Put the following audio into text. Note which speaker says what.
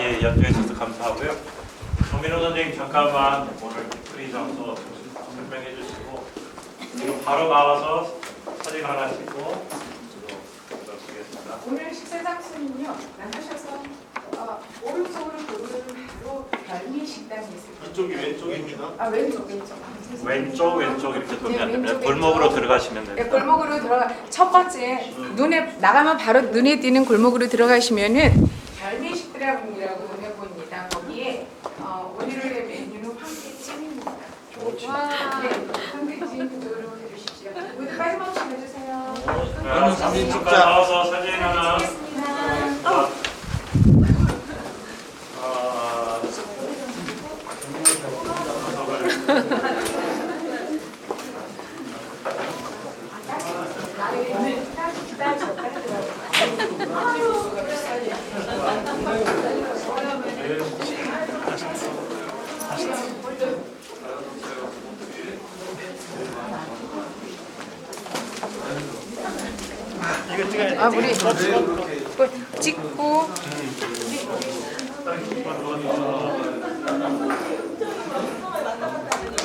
Speaker 1: 예, 연주해 주셔서 감사하고요. 정민호 선생님 잠깐만 오늘 프리 장소 설명해 주시고 그리고 바로 나와서 사진 하나 찍고.
Speaker 2: 오늘 식사 장소는요 나가셔서 어, 오른쪽으로 보면 바로 별미 식당이 있을
Speaker 3: 이쪽이 왼쪽입니다.
Speaker 2: 아 왼쪽 왼쪽 아.
Speaker 1: 왼쪽 왼쪽 이렇게 돌면 안 됩니다.
Speaker 2: 왼쪽,
Speaker 1: 골목으로
Speaker 2: 왼쪽.
Speaker 1: 들어가시면
Speaker 2: 네,
Speaker 1: 됩니다.
Speaker 2: 골목으로 들어가 첫 번째 눈에 나가면 바로 눈에 띄는 골목으로 들어가시면은 별미식당이라고 해보입니다. 거기에 어, 오늘의 메뉴는 황태찜입니다. 네, 황태찜 그대로 해주십시오. 모두 빠짐없이 해주세요.
Speaker 1: 자,
Speaker 3: 사진
Speaker 1: 잠깐. 나와서 사진 하나.
Speaker 2: 찍겠습니다.
Speaker 1: 아, 아,
Speaker 2: 아 우리 찍고